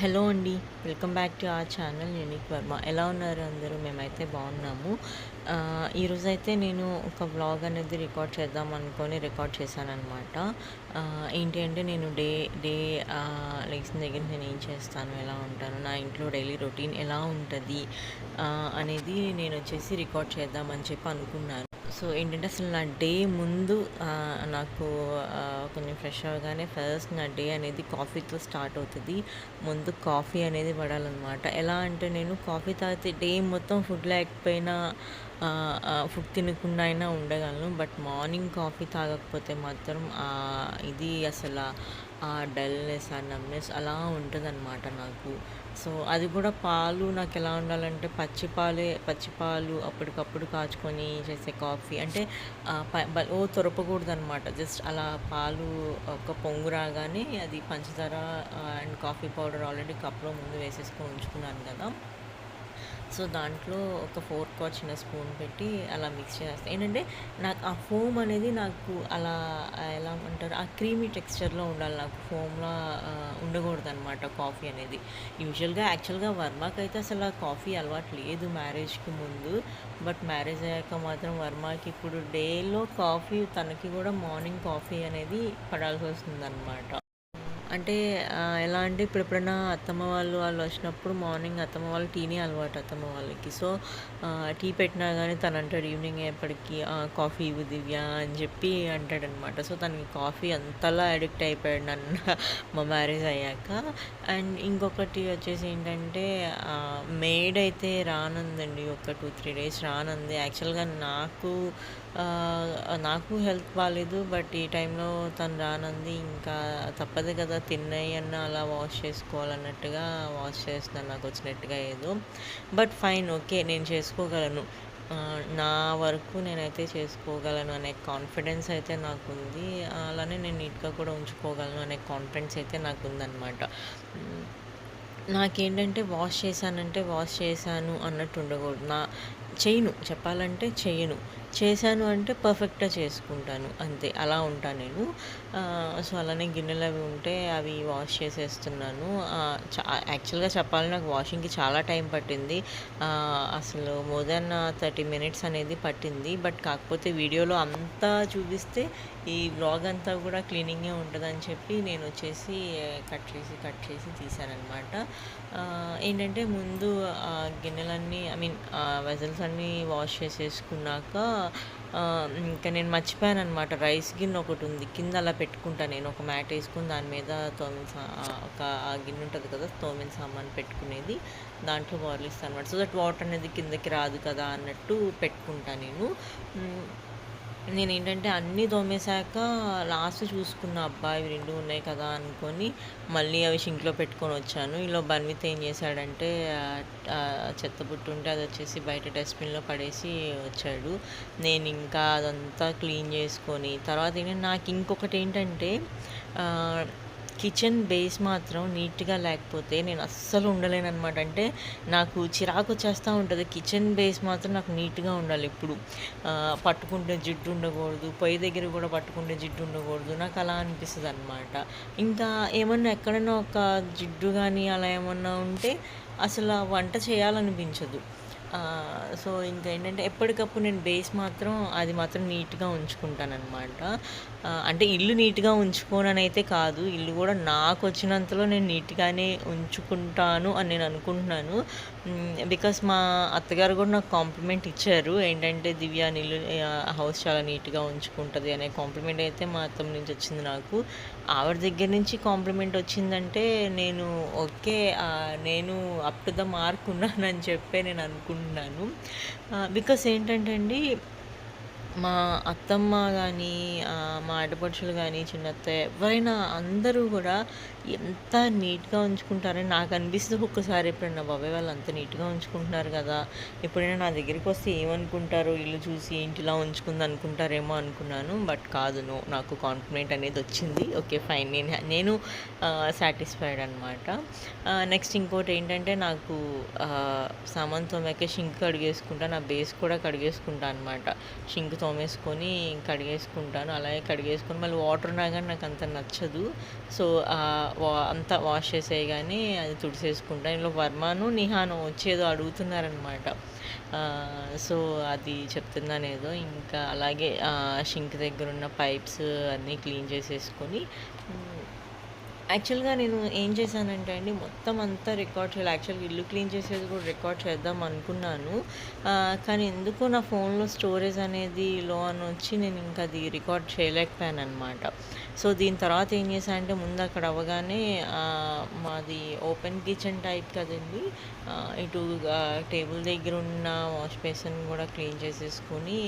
Hello అండి welcome back to ఆ channel unique Varma. ఎలా ఉన్నారు అందరూ? మేమైతే బాగున్నాము. ఈరోజైతే నేను ఒక వ్లాగ్ అనేది రికార్డ్ చేద్దాం అనుకొని రికార్డ్ చేశాననమాట ఏంటి అంటే నేను డే డే లెగ్సిన దగ్గర నేను ఏం చేస్తాను ఎలా ఉంటాను నా ఇంట్లో డైలీ రొటీన్ ఎలా ఉంటుంది అనేది నేను వచ్చేసి రికార్డ్ చేద్దామని చెప్పి అనుకున్నాను. సో ఏంటంటే అసలు నా డే ముందు నాకు కొంచెం ఫ్రెష్ అవ్వగానే ఫస్ట్ నా డే అనేది కాఫీతో స్టార్ట్ అవుతుంది. ముందు కాఫీ అనేది పడాలన్నమాట. ఎలా అంటే నేను కాఫీ తాగితే డే మొత్తం ఫుడ్ లేకపోయినా ఫుడ్ తినకుండా అయినా ఉండగలను. బట్ మార్నింగ్ కాఫీ తాగకపోతే మాత్రం ఇది అసలు ఆ డల్నెస్ ఆ నమ్నెస్ అలా ఉంటుంది నాకు. సో అది కూడా పాలు నాకు ఎలా ఉండాలంటే పచ్చిపాలే పచ్చిపాలు అప్పటికప్పుడు కాచుకొని చేసే కాఫీ. అంటే ఓ తొరపకూడదు అనమాట జస్ట్ అలా పాలు ఒక పొంగు రాగానే అది పంచదార అండ్ కాఫీ పౌడర్ ఆల్రెడీ కప్లో ముందు వేసేసుకొని ఉంచుకున్నాను కదా. సో దాంట్లో ఒక ఫోర్క్ ఆర్ చిన్న స్పూన్ పెట్టి అలా మిక్స్ చేస్తాను ఏంటంటే నాకు ఆ ఫోమ్ అనేది నాకు అలా ఎలా అంటారు ఆ క్రీమీ టెక్స్చర్లో ఉండాలి. నాకు ఫోమ్లా ఉండకూడదు అనమాట కాఫీ అనేది. యూజువల్గా యాక్చువల్గా వర్మకి అయితే అసలు ఆ కాఫీ అలవాటు లేదు మ్యారేజ్కి ముందు. బట్ మ్యారేజ్ అయ్యాక మాత్రం వర్మకి ఇప్పుడు డేలో కాఫీ తనకి కూడా మార్నింగ్ కాఫీ అనేది పడాల్సి వస్తుంది అంటే ఎలా అంటే ఇప్పుడు ఎప్పుడైనా అత్తమ్మ వాళ్ళు వాళ్ళు వచ్చినప్పుడు మార్నింగ్ అత్తమ్మ వాళ్ళు టీనే అలవాటు అత్తమ్మ వాళ్ళకి. సో టీ పెట్టినా కానీ తను అంటాడు ఈవినింగ్ అయ్యేప్పటికి కాఫీ ఇవ్వు దివ్య అని చెప్పి అంటాడనమాట. సో తనకి కాఫీ అంతలా అడిక్ట్ అయిపోయాడు నన్ను మా మ్యారేజ్ అయ్యాక. అండ్ ఇంకొకటి వచ్చేసి ఏంటంటే మేడ్ అయితే రానుందండి. ఒక టూ త్రీ డేస్ రానుంది. యాక్చువల్గా నాకు నాకు హెల్త్ బాగాలేదు బట్ ఈ టైంలో తను రానంది ఇంకా తప్పదు కదా తిన్నాయి అన్న అలా వాష్ చేసుకోవాలన్నట్టుగా వాష్ చేస్తున్నాను నాకు వచ్చినట్టుగా ఏదో. బట్ ఫైన్ ఓకే నేను చేసుకోగలను. నా వరకు నేనైతే చేసుకోగలను అనే కాన్ఫిడెన్స్ అయితే నాకు ఉంది అలానే నేను నీట్గా కూడా ఉంచుకోగలను అనే కాన్ఫిడెన్స్ అయితే నాకు ఉందన్నమాట నాకేంటంటే వాష్ చేశానంటే వాష్ చేశాను అన్నట్టు ఉండకూడదు. నా చేయను చెప్పాలంటే చేయను. చేశాను అంటే పర్ఫెక్ట్గా చేసుకుంటాను. అంతే అలా ఉంటాను నేను. సో అలానే గిన్నెలు అవి ఉంటే అవి వాష్ చేసేస్తున్నాను. యాక్చువల్గా చెప్పాలి నాకు వాషింగ్కి చాలా టైం పట్టింది. అసలు మోర్ దెన్ థర్టీ మినిట్స్ అనేది పట్టింది. బట్ కాకపోతే వీడియోలో అంతా చూపిస్తే ఈ వ్లాగ్ అంతా కూడా క్లీనింగే ఉంటుందని చెప్పి నేను వచ్చేసి కట్ చేసి కట్ చేసి తీశానమాట ఏంటంటే ముందు గిన్నెలన్నీ ఐ మీన్ వెజల్స్ అన్నీ వాష్ చేసేసుకున్నాక ఇంకా నేను మర్చిపోయాను అనమాట రైస్ గిన్నె ఒకటి ఉంది. కింద అలా పెట్టుకుంటా నేను. ఒక మ్యాట్ వేసుకుని దాని మీద తోమిన సా- ఒక ఆ గిన్నె ఉంటుంది కదా తోమిన సామాన్ పెట్టుకునేది. దాంట్లో బాయిల్ ఇస్తాను అనమాట సో దట్ వాటర్ అనేది కిందకి రాదు కదా అన్నట్టు పెట్టుకుంటా నేను. నేను ఏంటంటే అన్నీ తోమేశాక లాస్ట్ చూసుకున్న అబ్బా ఇవి రెండు ఉన్నాయి కదా అనుకొని మళ్ళీ అవి షింక్లో పెట్టుకొని వచ్చాను. ఇలా బన్విత్ ఏం చేశాడంటే చెత్త బుట్టు ఉంటే అది వచ్చేసి బయట డస్ట్బిన్లో పడేసి వచ్చాడు. నేను ఇంకా అదంతా క్లీన్ చేసుకొని తర్వాత ఏంటంటే నాకు ఇంకొకటి ఏంటంటే కిచెన్ బేస్ మాత్రం నీట్గా లేకపోతే నేను అస్సలు ఉండలేను అనమాట అంటే నాకు చిరాకు వచ్చేస్తూ ఉంటుంది. కిచెన్ బేస్ మాత్రం నాకు నీట్గా ఉండాలి ఇప్పుడు పట్టుకుంటే జిడ్డు ఉండకూడదు. పొయ్యి దగ్గర కూడా పట్టుకుంటే జిడ్డు ఉండకూడదు. నాకు అలా అనిపిస్తుంది అనమాట ఇంకా ఏమన్నా ఎక్కడైనా ఒక జిడ్డు కానీ అలా ఏమన్నా ఉంటే అసలు ఆ వంట చేయాలనిపించదు. సో ఇంకా ఏంటంటే ఎప్పటికప్పుడు నేను బేస్ మాత్రం అది మాత్రం నీట్గా ఉంచుకుంటానన్నమాట. అంటే ఇల్లు నీట్గా ఉంచుకోనని అయితే కాదు ఇల్లు కూడా నాకు వచ్చినంతలో నేను నీట్గానే ఉంచుకుంటాను అని నేను అనుకుంటున్నాను. బికాస్ మా అత్తగారు కూడా నాకు కాంప్లిమెంట్ ఇచ్చారు. ఏంటంటే దివ్య నీళ్ళు హౌస్ చాలా నీట్గా ఉంచుకుంటుంది అనే కాంప్లిమెంట్ అయితే మా అత్తమ్మ నుంచి వచ్చింది నాకు. ఆవిడ దగ్గర నుంచి కాంప్లిమెంట్ వచ్చిందంటే నేను ఓకే నేను అప్ టు ద మార్క్ ఉన్నానని చెప్పే నేను అనుకుంటున్నాను. బికాస్ ఏంటంటే అండి మా అత్తమ్మ కానీ మా ఆడపడుచులు కానీ చిన్నత్త ఎవరైనా అందరూ కూడా ఎంత నీట్గా ఉంచుకుంటారని నాకు అనిపిస్తుంది ఒక్కసారి ఎప్పుడైనా బాబాయ్ వాళ్ళు అంత నీట్గా ఉంచుకుంటున్నారు కదా ఎప్పుడైనా నా దగ్గరికి వస్తే ఏమనుకుంటారో? ఇల్లు చూసి ఏంటి ఇలా ఉంచుకుంది అనుకుంటారేమో అనుకున్నాను బట్ కాదు నో నాకు కాన్ఫిడెంట్ అనేది వచ్చింది. Okay fine. నేను నేను సాటిస్ఫైడ్ అనమాట నెక్స్ట్ ఇంకోటి ఏంటంటే నాకు సామాన్ తోమాక షింక్ కడిగేసుకుంటా నా బేస్ కూడా కడిగేసుకుంటా అనమాట షింక్ తోమేసుకొని కడిగేసుకుంటాను. అలాగే కడిగేసుకొని మళ్ళీ వాటర్ ఉన్నా కానీ నాకు అంత నచ్చదు. సో అంతా వాష్ చేసేయగానే అది తుడిసేసుకుంటా. ఇందులో వర్మను నిహాను వచ్చేదో అడుగుతున్నారనమాట. సో అది చెప్తున్నాను ఏదో ఇంకా అలాగే షింక్ దగ్గర ఉన్న పైప్స్ అన్నీ క్లీన్ చేసేసుకొని యాక్చువల్గా నేను ఏం చేశానంటే అండి మొత్తం అంతా రికార్డ్ చేయాలి. యాక్చువల్గా ఇల్లు క్లీన్ చేసేది కూడా రికార్డ్ చేద్దాం అనుకున్నాను. కానీ ఎందుకో నా ఫోన్లో స్టోరేజ్ అనేది లో అని వచ్చి నేను ఇంకా అది రికార్డ్ చేయలేకపోయాను అనమాట సో దీని తర్వాత ఏం చేశానంటే ముందు అక్కడ అవ్వగానే మాది ఓపెన్ కిచెన్ టైప్ కదండి. ఇటు టేబుల్ దగ్గర ఉన్న వాష్ బేసిన్ కూడా క్లీన్ చేసేసుకొని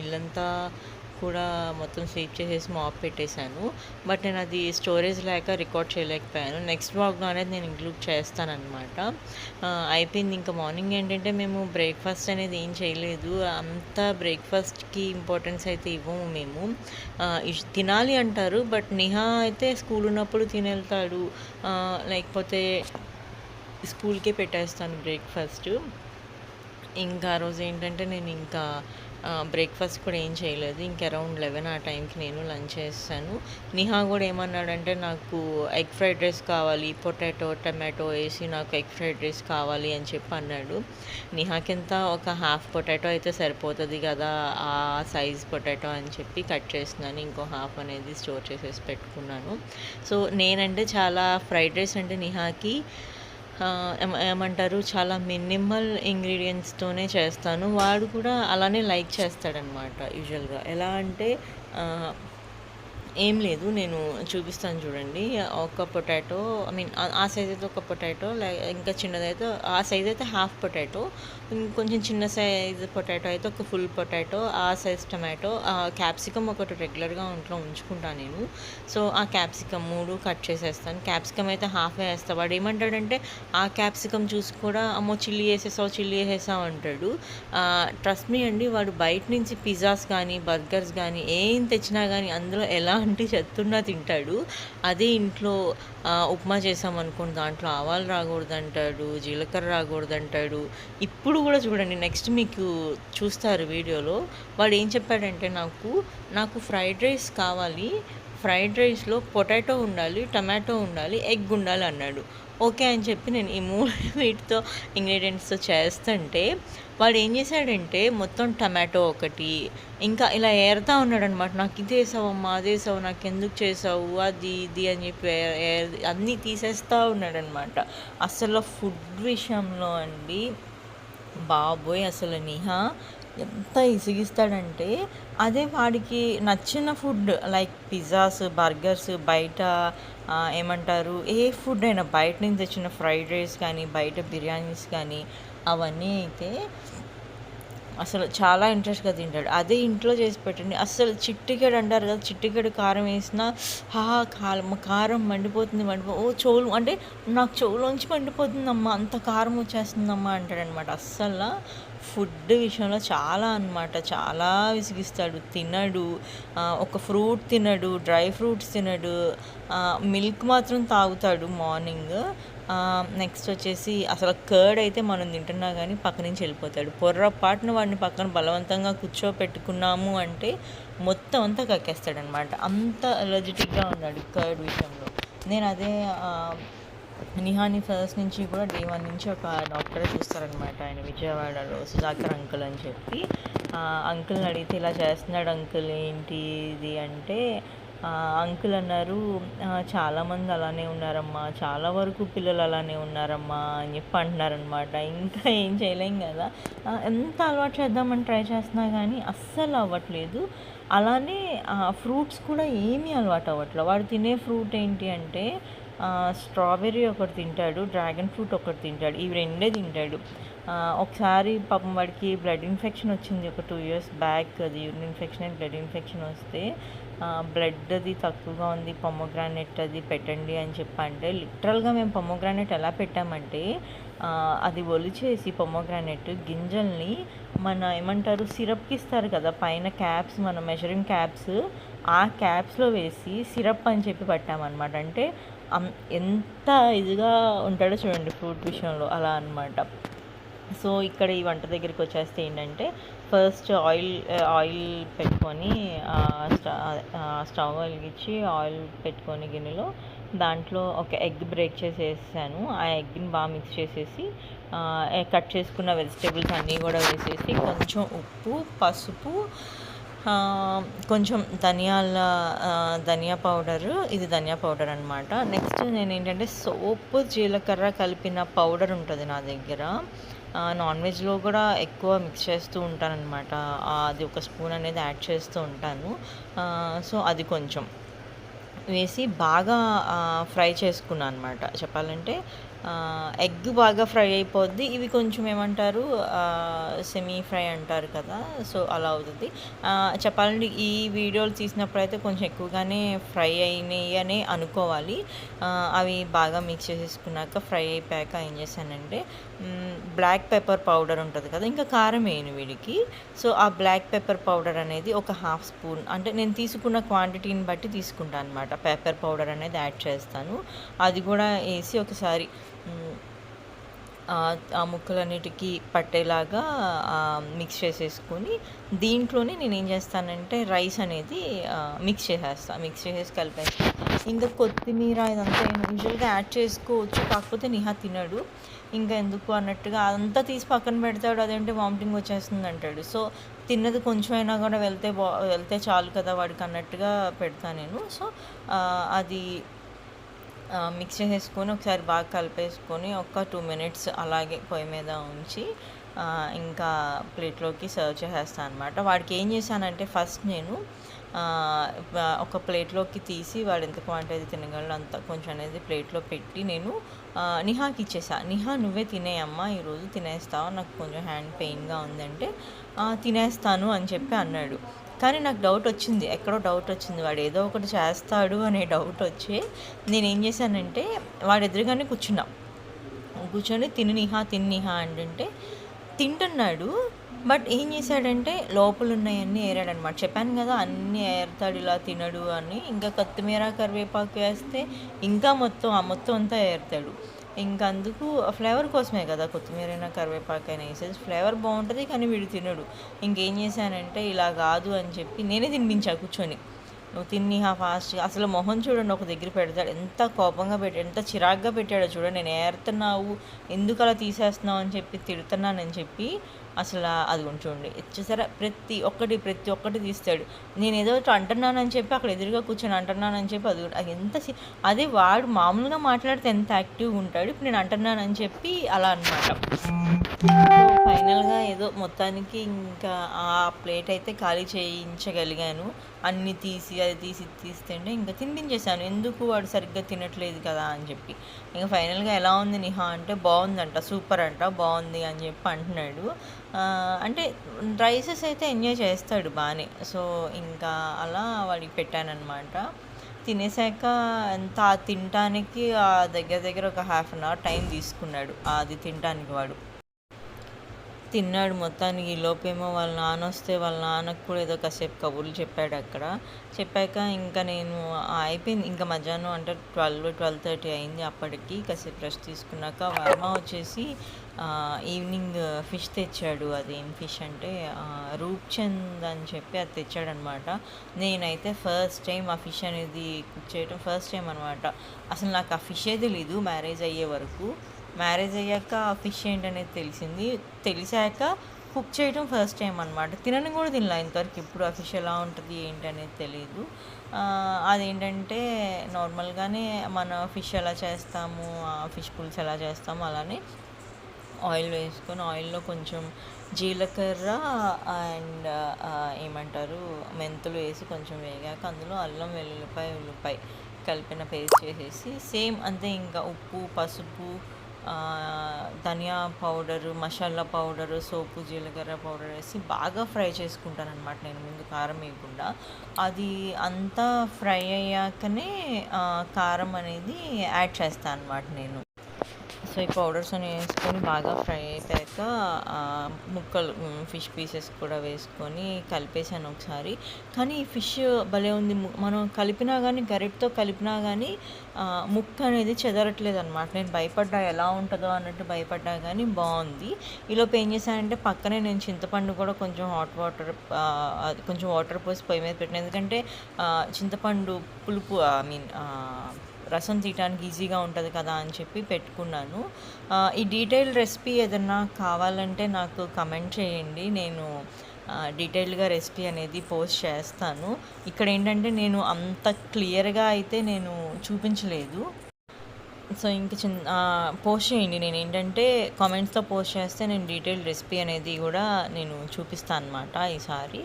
ఇల్లంతా కూడా మొత్తం స్వీప్ చేసేసి మాప్ పెట్టేశాను. బట్ నేను అది స్టోరేజ్ లేక రికార్డ్ చేయలేకపోయాను. నెక్స్ట్ బ్లాగ్లో అనేది నేను ఇంక్లూడ్ చేస్తానమాట అయిపోయింది ఇంకా మార్నింగ్ ఏంటంటే మేము బ్రేక్ఫాస్ట్ అనేది ఏం చేయలేదు. అంత బ్రేక్ఫాస్ట్కి ఇంపార్టెన్స్ అయితే ఇవ్వము మేము. తినాలి అంటారు బట్ నిహా అయితే స్కూల్ ఉన్నప్పుడు తినేళ్తాడు. లేకపోతే స్కూల్కే పెట్టేస్తాను బ్రేక్ఫాస్ట్. ఇంకా ఆ రోజు ఏంటంటే నేను ఇంకా బ్రేక్ఫాస్ట్ కూడా ఏం చేయలేదు. ఇంక అరౌండ్ లెవెన్ ఆ టైంకి నేను లంచ్ చేస్తాను. నిహా కూడా ఏమన్నాడంటే నాకు ఎగ్ ఫ్రైడ్ రైస్ కావాలి పొటాటో టమాటో వేసి నాకు ఎగ్ ఫ్రైడ్ రైస్ కావాలి అని చెప్పి అన్నాడు. నిహాకింత ఒక హాఫ్ పొటాటో అయితే సరిపోతుంది కదా ఆ సైజ్ పొటాటో అని చెప్పి కట్ చేస్తున్నాను. ఇంకో హాఫ్ అనేది స్టోర్ చేసేసి పెట్టుకున్నాను. సో నేనంటే చాలా ఫ్రైడ్ రైస్ అంటే నిహాకి ఏమంటారు? చాలా మినిమల్ ఇంగ్రీడియంట్స్తోనే చేస్తాను. వాడు కూడా అలానే లైక్ చేస్తాడనమాట యూజువల్గా ఎలా అంటే ఏం లేదు నేను చూపిస్తాను చూడండి. ఒక పొటాటో ఐ మీన్ ఆ సైజ్ అయితే ఒక పొటాటో ఇంకా చిన్నదైతే ఆ సైజ్ అయితే హాఫ్ పొటాటో ఇంకొంచెం చిన్న సైజ్ పొటాటో అయితే ఒక ఫుల్ పొటాటో ఆ సైజ్ టమాటో క్యాప్సికమ్ ఒకటి రెగ్యులర్గా ఇంట్లో ఉంచుకుంటాను నేను. సో ఆ క్యాప్సికమ్ మూడు కట్ చేసేస్తాను. క్యాప్సికమ్ అయితే హాఫ్ వేస్తా. వాడు ఏమంటాడంటే ఆ క్యాప్సికమ్ చూసి కూడా అమ్మో చిల్లీ వేసేసావు చిల్లీ వేసేసావు అంటాడు. ట్రస్ట్ మీ అండి వాడు బయట నుంచి పిజ్జాస్ కానీ బర్గర్స్ కానీ ఏం తెచ్చినా కానీ అందులో ఎలా అంటే చెత్తున్నా తింటాడు. అదే ఇంట్లో ఉప్మా చేసామనుకోండి దాంట్లో ఆవాలు రాకూడదు అంటాడు జీలకర్ర రాకూడదు అంటాడు ఇప్పుడు కూడా చూడండి నెక్స్ట్ మీకు చూస్తారు వీడియోలో. వాడు ఏం చెప్పాడంటే నాకు నాకు ఫ్రైడ్ రైస్ కావాలి. ఫ్రైడ్ రైస్లో పొటాటో ఉండాలి టమాటో ఉండాలి ఎగ్ ఉండాలి అన్నాడు. ఓకే అని చెప్పి నేను ఈ మూడు వీటితో ఇంగ్రీడియంట్స్తో చేస్తుంటే వాడు ఏం చేశాడంటే మొత్తం టమాటో ఒకటి ఇంకా ఇలా ఏరుతా ఉన్నాడు అనమాట నాకు ఇది వేసావమ్మా అది వేసావు నాకు ఎందుకు చేసావు? అది ఇది అని చెప్పి అన్నీ తీసేస్తూ ఉన్నాడు అనమాట అసలు ఫుడ్ విషయంలో అండి బాబోయ్ అసలు నిహా. ఎంత ఇసిగిస్తాడంటే అదే వాడికి నచ్చిన ఫుడ్ లైక్ పిజ్జాస్ బర్గర్స్ బయట ఏమంటారు ఏ ఫుడ్ అయినా బయట నుంచి తెచ్చిన ఫ్రైడ్ రైస్ కానీ బయట బిర్యానీస్ కానీ అవన్నీ అయితే అసలు చాలా ఇంట్రెస్ట్గా తింటాడు. అదే ఇంట్లో చేసి పెట్టండి. అసలు చిట్టికెడు అంటారు కదా చిట్టికెడు కారం వేసినా హా కారం కారం మండిపోతుంది మండిపో ఓ చోలు అంటే నాకు చెవులోంచి మండిపోతుందమ్మా అంత కారం వచ్చేస్తుందమ్మా అంటాడనమాట. అస్సలు ఫుడ్ విషయంలో చాలా అన్నమాట. చాలా విసిగిస్తాడు. తినడు. ఒక ఫ్రూట్ తినడు. డ్రై ఫ్రూట్స్ తినడు. మిల్క్ మాత్రం తాగుతాడు మార్నింగ్. నెక్స్ట్ వచ్చేసి అసలు కర్డ్ అయితే మనం తింటున్నా కానీ పక్క నుంచి వెళ్ళిపోతాడు. పొర్రపాటున వాడిని పక్కన బలవంతంగా కూర్చోపెట్టుకున్నాము అంటే మొత్తం అంతా కక్కేస్తాడనమాట అంత ఎలర్జెటిక్గా ఉన్నాడు కర్డ్ విషయంలో. నేను అదే నిహాని ఫస్ట్ నుంచి కూడా డే వన్ నుంచి ఒక డాక్టర్ చూస్తారనమాట ఆయన విజయవాడలో సుధాకర్ అంకుల్ అని చెప్పి. అంకుల్ని అడిగితే ఇలా చేస్తున్నాడు అంకుల్ ఏంటి ఇది అంటే అంకుల్ అన్నారు చాలామంది అలానే ఉన్నారమ్మా చాలా వరకు పిల్లలు అలానే ఉన్నారమ్మా అని చెప్పి అంటున్నారనమాట ఇంకా ఏం చేయలేం కదా. ఎంత అలవాటు చేద్దామని ట్రై చేస్తున్నా కానీ అస్సలు అవ్వట్లేదు. అలానే ఫ్రూట్స్ కూడా ఏమీ అలవాటు అవ్వట్లేదు వాడు తినే ఫ్రూట్ ఏంటి అంటే స్ట్రాబెర్రీ ఒకటి తింటాడు డ్రాగన్ ఫ్రూట్ ఒకటి తింటాడు ఇవి రెండే తింటాడు. ఒకసారి పాపం వాడికి బ్లడ్ ఇన్ఫెక్షన్ వచ్చింది ఒక టూ ఇయర్స్ బ్యాక్ అది యూరిన్ ఇన్ఫెక్షన్ బ్లడ్ ఇన్ఫెక్షన్ వస్తే బ్లడ్ అది తక్కువగా ఉంది పొమ్మగ్రానెట్ అది పెట్టండి అని చెప్పి అంటే లిటరల్గా మేము పొమ్మగ్రానెట్ ఎలా పెట్టామంటే అది ఒలిచేసి పొమ్మగ్రానెట్ గింజల్ని మన ఏమంటారు సిరప్కి ఇస్తారు కదా పైన క్యాప్స్ మన మెజరింగ్ క్యాప్స్ ఆ క్యాప్స్లో వేసి సిరప్ అని చెప్పి పట్టామన్నమాట. అంటే ఎంత ఇదిగా ఉంటాడో చూడండి ఫ్రూట్ విషయంలో అలా అన్నమాట. సో ఇక్కడ ఈ వంట దగ్గరికి వచ్చేస్తే ఏంటంటే ఫస్ట్ ఆయిల్ ఆయిల్ పెట్టుకొని స్ట- స్టవ్ వెలిగించి ఆయిల్ పెట్టుకొని గిన్నెలో దాంట్లో ఒక ఎగ్ బ్రేక్ చేసేసాను. ఆ ఎగ్ని బాగా మిక్స్ చేసేసి కట్ చేసుకున్న వెజిటేబుల్స్ అన్నీ కూడా వేసేసి కొంచెం ఉప్పు పసుపు కొంచెం ధనియాల ధనియా పౌడర్. ఇది ధనియా పౌడర్ అనమాట నెక్స్ట్ నేను ఏంటంటే సోపు జీలకర్ర కలిపిన పౌడర్ ఉంటుంది నా దగ్గర. నాన్ వెజ్లో కూడా ఎక్కువ మిక్స్ చేస్తూ ఉంటానన్నమాట. అది ఒక స్పూన్ అనేది యాడ్ చేస్తూ ఉంటాను. సో అది కొంచెం వేసి బాగా ఫ్రై చేసుకున్నాను అనమాట చెప్పాలంటే ఎగ్ బాగా ఫ్రై అయిపోద్ది. ఇవి కొంచెం ఏమంటారు సెమీ ఫ్రై అంటారు కదా సో అలా అవుతుంది. చెప్పాలంటే ఈ వీడియోలు తీసినప్పుడు అయితే కొంచెం ఎక్కువగానే ఫ్రై అయినాయి అని అనుకోవాలి. అవి బాగా మిక్స్ చేసేసుకున్నాక ఫ్రై అయిపోయాక ఏం చేశానంటే బ్లాక్ పెప్పర్ పౌడర్ ఉంటుంది కదా ఇంకా కారం వేయను వీడికి. సో ఆ బ్లాక్ పెప్పర్ పౌడర్ అనేది ఒక హాఫ్ స్పూన్ అంటే నేను తీసుకున్న క్వాంటిటీని బట్టి తీసుకుంటాను అనమాట పెప్పర్ పౌడర్ అనేది యాడ్ చేస్తాను. అది కూడా వేసి ఒకసారి ఆ ముక్కలన్నిటికీ పట్టేలాగా మిక్స్ చేసేసుకొని దీంట్లోనే నేను ఏం చేస్తానంటే రైస్ అనేది మిక్స్ చేసేస్తాను మిక్స్ చేసేసి కలిపేస్తాను ఇంకా కొత్తిమీర ఇదంతా యూజువల్గా యాడ్ చేసుకోవచ్చు కాకపోతే నిహా తినడు. ఇంకా ఎందుకు అన్నట్టుగా అదంతా తీసి పక్కన పెడతాడు అదేంటి వామిటింగ్ వచ్చేస్తుంది అంటాడు. సో తిన్నది కొంచెం అయినా కూడా వెళ్తే బా వెళ్తే చాలు కదా వాడికి అన్నట్టుగా పెడతాను నేను. సో అది మిక్స్ చేసేసుకొని ఒకసారి బాగా కలిపేసుకొని ఒక టూ మినిట్స్ అలాగే పొయ్యి మీద ఉంచి ఇంకా ప్లేట్లోకి సర్వ్ చేసేస్తాను అనమాట వాడికి ఏం చేశానంటే ఫస్ట్ నేను ఒక ప్లేట్లోకి తీసి వాడు ఎంత క్వాంటిటీ తినగలడు అంత కొంచెం అనేది ప్లేట్లో పెట్టి నేను నిహాకి ఇచ్చేసా. నిహా నువ్వే తినేయమ్మా ఈరోజు తినేస్తావా? నాకు కొంచెం హ్యాండ్ పెయిన్గా ఉందంటే తినేస్తాను అని చెప్పి అన్నాడు. కానీ నాకు డౌట్ వచ్చింది. ఎక్కడో డౌట్ వచ్చింది. వాడు ఏదో ఒకటి చేస్తాడు అనే డౌట్ వచ్చి నేను ఏం చేశానంటే వాడు ఎదురుగానే కూర్చున్నాం. కూర్చొని తిని నిహా తిని నిహా అంటుంటే తింటున్నాడు. బట్ ఏం చేశాడంటే లోపల ఉన్నాయన్నీ ఏరాడనమాట చెప్పాను కదా అన్నీ ఏరుతాడు ఇలా తినడు అని. ఇంకా కొత్తిమీర కరివేపాకు వేస్తే ఇంకా మొత్తం ఆ మొత్తం అంతా ఏరుతాడు. ఇంకందుకు ఫ్లేవర్ కోసమే కదా కొత్తిమీర అయినా కరివేపాకు అయినా వేసేసి ఫ్లేవర్ బాగుంటుంది కానీ వీడు తినడు. ఇంకేం చేశానంటే ఇలా కాదు అని చెప్పి నేనే తినిపించా కూర్చొని. నువ్వు తిని హా ఫాస్ట్ అసలు మొహం చూడండి ఒక దగ్గర పెడతాడు. ఎంత కోపంగా పెట్టాడు ఎంత చిరాగ్గా పెట్టాడో చూడండి. నేను ఏరుతున్నావు ఎందుకు అలా తీసేస్తున్నావు అని చెప్పి తిడుతున్నానని చెప్పి అసలు అది కొంచెం చూసారా? ప్రతి ఒక్కటి ప్రతి ఒక్కటి తీస్తాడు. నేను ఏదో ఒకటి అంటున్నానని చెప్పి అక్కడ ఎదురుగా కూర్చొని అంటున్నానని చెప్పి అది అది ఎంత అదే వాడు మామూలుగా మాట్లాడితే ఎంత యాక్టివ్గా ఉంటాడు ఇప్పుడు నేను అంటున్నానని చెప్పి అలా అనమాట ఫైనల్గా ఏదో మొత్తానికి ఇంకా ఆ ప్లేట్ అయితే ఖాళీ చేయించగలిగాను. అన్ని తీసి అది తీసి తీస్తుంటే ఇంకా తినిపించేశాను ఎందుకు వాడు సరిగ్గా తినట్లేదు కదా అని చెప్పి. ఇంకా ఫైనల్గా ఎలా ఉంది నిహా అంటే బాగుందంట సూపర్ అంట బాగుంది అని చెప్పి అంటున్నాడు. అంటే రైసెస్ అయితే ఎంజాయ్ చేస్తాడు బాగానే సో ఇంకా అలా వాడికి పెట్టానమాట తినేసాక ఎంత తినటానికి ఆ దగ్గర దగ్గర ఒక హాఫ్ అన్ అవర్ టైం తీసుకున్నాడు. అది తినటానికి వాడు. తిన్నాడు మొత్తానికి. ఈ లోపేమో వాళ్ళ నాన్న వస్తే వాళ్ళ నాన్నకు కూడా ఏదో కాసేపు కబుర్లు చెప్పాడు అక్కడ. చెప్పాక ఇంకా నేను అయిపోయింది. ఇంకా మధ్యాహ్నం అంటే ట్వెల్వ్ ట్వెల్వ్ థర్టీ అయింది అప్పటికి. కాసేపు రెస్ట్ తీసుకున్నాక వర్మ వచ్చేసి ఈవినింగ్ ఫిష్ తెచ్చాడు. అదేం ఫిష్ అంటే రూప్చంద్ అని చెప్పి అది తెచ్చాడనమాట. నేనైతే ఫస్ట్ టైం ఆ ఫిష్ అనేది కుక్ చేయడం ఫస్ట్ టైం అనమాట. అసలు నాకు ఆ ఫిషే తెలీదు. మ్యారేజ్ అయ్యే వరకు మ్యారేజ్ అయ్యాక ఆ ఫిష్ ఏంటనేది తెలిసింది. తెలిసాక కుక్ చేయడం ఫస్ట్ టైం అనమాట తినని కూడా తినలే ఇంతవరకు. ఇప్పుడు ఆ ఫిష్ ఎలా ఉంటుంది ఏంటనేది తెలియదు అదేంటంటే నార్మల్గానే మన ఫిష్ ఎలా చేస్తాము ఆ ఫిష్ పులుసు ఎలా చేస్తాము అలానే ఆయిల్ వేసుకొని ఆయిల్లో కొంచెం జీలకర్ర అండ్ ఏమంటారు మెంతులు వేసి కొంచెం వేగాక అందులో అల్లం వెల్లుల్లిపాయ ఉల్లిపాయ కలిపిన పేస్ట్ చేసేసి సేమ్ అంతే ఇంకా ఉప్పు పసుపు ధనియా పౌడరు మసాలా పౌడరు సోపు జీలకర్ర పౌడర్ వేసి బాగా ఫ్రై చేసుకుంటాను అనమాట నేను. ముందు కారం వేయకుండా. అది అంతా ఫ్రై అయ్యాకనే కారం అనేది యాడ్ చేస్తాను అనమాట నేను. సో ఈ పౌడర్స్ అని వేసుకొని బాగా ఫ్రై అయిపోయాక ముక్కలు ఫిష్ పీసెస్ కూడా వేసుకొని కలిపేసాను ఒకసారి. కానీ ఈ ఫిష్ భలే ఉంది. మనం కలిపినా కానీ గరిటతో కలిపినా కానీ ముక్క అనేది చెదరట్లేదు అనమాట నేను భయపడ్డా ఎలా ఉంటుందో అన్నట్టు భయపడ్డా కానీ బాగుంది. ఈలోపు ఏం చేశానంటే పక్కనే నేను చింతపండు కూడా కొంచెం హాట్ వాటర్ కొంచెం వాటర్ పోసి పొయ్యి మీద పెట్టిన. ఎందుకంటే చింతపండు పులుపు ఐ మీన్ రసం తీయటానికి ఈజీగా ఉంటుంది కదా అని చెప్పి పెట్టుకున్నాను. ఈ డీటెయిల్ రెసిపీ ఏదన్నా కావాలంటే నాకు కమెంట్ చేయండి. నేను డీటెయిల్గా రెసిపీ అనేది పోస్ట్ చేస్తాను. ఇక్కడ ఏంటంటే నేను అంత క్లియర్గా అయితే నేను చూపించలేదు. సో ఇంక చిన్న పోస్ట్ చేయండి. నేను ఏంటంటే కామెంట్స్లో పోస్ట్ చేస్తే నేను డీటెయిల్ రెసిపీ అనేది కూడా నేను చూపిస్తాను అనమాట ఈసారి.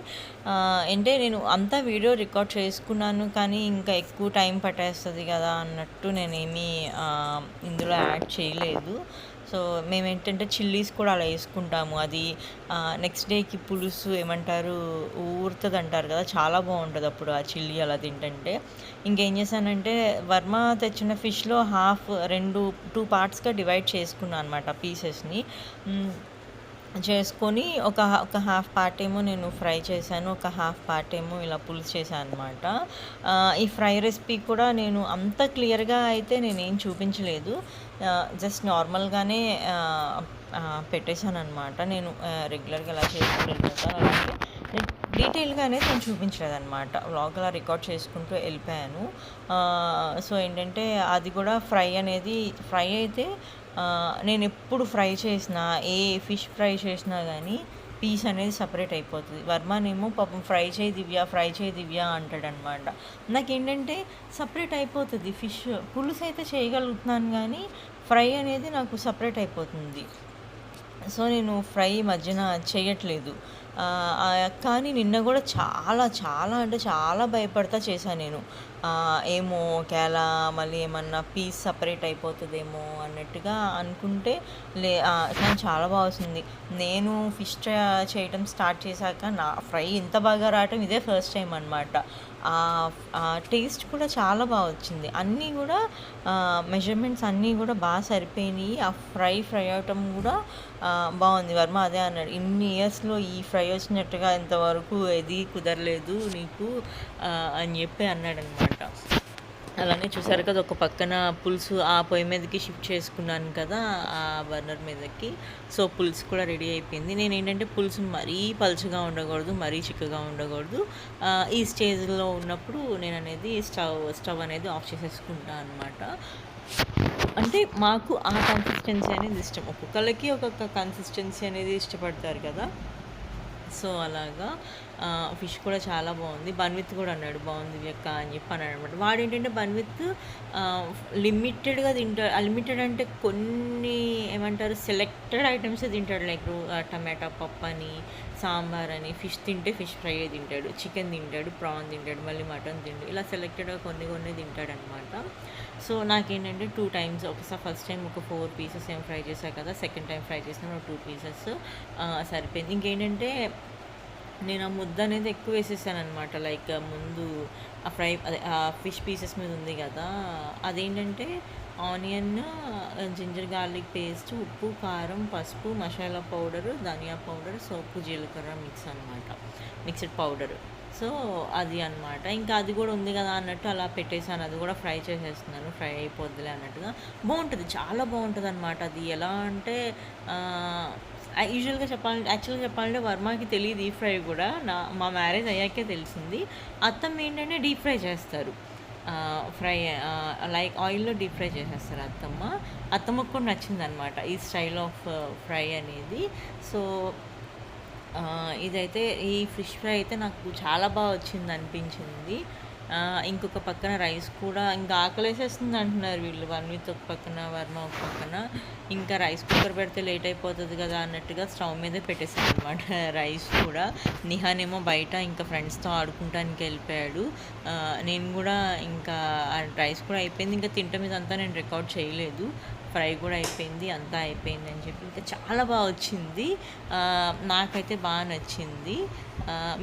అంటే నేను అంతా వీడియో రికార్డ్ చేసుకున్నాను కానీ ఇంకా ఎక్కువ టైం పట్టేస్తుంది కదా అన్నట్టు నేనేమి ఇందులో యాడ్ చేయలేదు. సో మేము ఏంటంటే చిల్లీస్ కూడా అలా వేసుకుంటాము. అది నెక్స్ట్ డేకి పులుసు ఏమంటారు ఊరుతుంది అంటారు కదా చాలా బాగుంటుంది అప్పుడు ఆ చిల్లీ అలా తింటంటే. ఇంకేం చేశానంటే వర్మ తెచ్చిన ఫిష్లో హాఫ్ రెండు టూ పార్ట్స్గా డివైడ్ చేసుకున్నాను అనమాట పీసెస్ని చేసుకొని ఒక ఒక హాఫ్ పార్ట్ ఏమో నేను ఫ్రై చేశాను ఒక హాఫ్ పార్ట్ ఏమో ఇలా పులుసు చేశాను అనమాట ఈ ఫ్రై రెసిపీ కూడా నేను అంత క్లియర్గా అయితే నేనేం చూపించలేదు. జస్ట్ నార్మల్గానే పెట్టేశాను అనమాట నేను రెగ్యులర్గా ఇలా చేసుకుంటూ డీటెయిల్గా అనేది నేను చూపించలేదు అనమాట వ్లాగ్ అలా రికార్డ్ చేసుకుంటూ వెళ్ళిపోయాను. సో ఏంటంటే అది కూడా ఫ్రై అనేది ఫ్రై అయితే నేను ఎప్పుడు ఫ్రై చేసినా ఏ ఫిష్ ఫ్రై చేసినా కానీ పీస్ అనేది సపరేట్ అయిపోతుంది. వర్మనేమో పాపం ఫ్రై చేయి దివ్య ఫ్రై చేయి దివ్య అంటాడనమాట. నాకేంటంటే సపరేట్ అయిపోతుంది ఫిష్. పులుసు అయితే చేయగలుగుతున్నాను కానీ ఫ్రై అనేది నాకు సపరేట్ అయిపోతుంది. సో నేను ఫ్రై మధ్యన చేయట్లేదు. కానీ నిన్న కూడా చాలా చాలా అంటే చాలా భయపడతా చేశాను నేను. ఏమో ఒకవేళ మళ్ళీ ఏమన్నా పీస్ సపరేట్ అయిపోతుందేమో అన్నట్టుగా అనుకుంటే లే కానీ చాలా బాగా వస్తుంది. నేను ఫిష్ చేయటం స్టార్ట్ చేశాక నా ఫ్రై ఇంత బాగా రావటం ఇదే ఫస్ట్ టైం అనమాట టేస్ట్ కూడా చాలా బాగా వచ్చింది. అన్నీ కూడా మెజర్మెంట్స్ అన్నీ కూడా బాగా సరిపోయినాయి. ఆ ఫ్రై ఫ్రై అవటం కూడా బాగుంది. వర్మ అదే అన్నాడు. ఇన్ని ఇయర్స్లో ఈ ఫ్రై వచ్చినట్టుగా ఇంతవరకు ఏది కుదరలేదు నీకు అని చెప్పి అన్నాడు అనమాట అలానే చూసారు కదా ఒక పక్కన పులుసు ఆ పొయ్యి మీదకి షిఫ్ట్ చేసుకున్నాను కదా ఆ బర్నర్ మీదకి. సో పులుసు కూడా రెడీ అయిపోయింది. నేను ఏంటంటే పులుసు మరీ పలుచగా ఉండకూడదు మరీ చిక్కగా ఉండకూడదు. ఈ స్టేజ్లో ఉన్నప్పుడు నేను అనేది స్టవ్ స్టవ్ అనేది ఆఫ్ చేసేసుకుంటాను అనమాట అంటే మాకు ఆ కన్సిస్టెన్సీ అనేది ఇష్టం. ఒక్కొక్కరికి ఒక్కొక్క కన్సిస్టెన్సీ అనేది ఇష్టపడతారు కదా. సో అలాగా. ఫిష్ కూడా చాలా బాగుంది. బన్విత్ కూడా అన్నాడు బాగుంది వ్యక్క అని చెప్పి అన్నాడు. అనమాట వాడు ఏంటంటే బన్విత్ లిమిటెడ్గా తింటాడు. లిమిటెడ్ అంటే కొన్ని ఏమంటారు సెలెక్టెడ్ ఐటమ్స్ తింటాడు. లైక్ టమాటా పప్పు అని సాంబార్ అని ఫిష్ తింటే ఫిష్ ఫ్రై తింటాడు. చికెన్ తింటాడు ప్రాన్ తింటాడు మళ్ళీ మటన్ తింటాడు. ఇలా సెలెక్టెడ్గా కొన్ని కొన్ని తింటాడు అనమాట సో నాకేంటంటే టూ టైమ్స్ ఒకసారి ఫస్ట్ టైం ఒక ఫోర్ పీసెస్ ఏం ఫ్రై చేశాను కదా సెకండ్ టైం ఫ్రై చేసిన ఒక టూ పీసెస్ సరిపోయింది. ఇంకేంటంటే నేను ఆ ముద్ద అనేది ఎక్కువ వేసేసాను అనమాట లైక్ ముందు ఆ ఫ్రై అదే ఆ ఫిష్ పీసెస్ మీద ఉంది కదా అదేంటంటే ఆనియన్ జింజర్ గార్లిక్ పేస్ట్ ఉప్పు కారం పసుపు మసాలా పౌడరు ధనియా పౌడర్ సోపు జీలకర్ర మిక్స్ అనమాట మిక్స్డ్ పౌడర్. సో అది అన్నమాట. ఇంకా అది కూడా ఉంది కదా అన్నట్టు అలా పెట్టేసాను అది కూడా ఫ్రై చేసేస్తున్నాను. ఫ్రై అయిపోద్దిలే అన్నట్టుగా. బాగుంటుంది. చాలా బాగుంటుంది అనమాట అది ఎలా అంటే యూజువల్గా చెప్పాలంటే యాక్చువల్గా చెప్పాలంటే వర్మకి తెలియదు డీప్ ఫ్రై కూడా. నా మా మ్యారేజ్ అయ్యాకే తెలిసింది. అత్తమ్మ ఏంటంటే డీప్ ఫ్రై చేస్తారు. ఫ్రై లైక్ ఆయిల్లో డీప్ ఫ్రై చేసేస్తారు అత్తమ్మ. అత్తమ్మకు కూడా నచ్చింది అనమాట ఈ స్టైల్ ఆఫ్ ఫ్రై అనేది. సో ఇదైతే ఈ ఫిష్ ఫ్రై అయితే నాకు చాలా బాగా వచ్చింది అనిపించింది. ఇంకొక పక్కన రైస్ కూడా ఇంకా ఆకలేసేస్తుంది అంటున్నారు వీళ్ళు. వన్ ఒక పక్కన వర్మ ఒక పక్కన. ఇంకా రైస్ కుక్కర్ పెడితే లేట్ అయిపోతుంది కదా అన్నట్టుగా స్టవ్ మీదే పెట్టేసాను అనమాట రైస్ కూడా. నిహానేమో బయట ఇంకా ఫ్రెండ్స్తో ఆడుకుంటానికి వెళ్ళిపోయాడు. నేను కూడా ఇంకా రైస్ కూడా అయిపోయింది. ఇంకా తింటం ఇదంతా నేను రికార్డ్ చేయలేదు. ఫ్రై కూడా అయిపోయింది అంతా అయిపోయింది అని చెప్పి. ఇంకా చాలా బాగా వచ్చింది. నాకైతే బాగా నచ్చింది.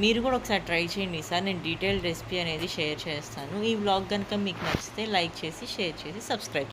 మీరు కూడా ఒకసారి ట్రై చేయండి. సార్ నేను డీటెయిల్ రెసిపీ అనేది షేర్ చేస్తాను. ఈ వ్లాగ్ కనుక మీకు నచ్చితే లైక్ చేసి షేర్ చేసి సబ్స్క్రైబ్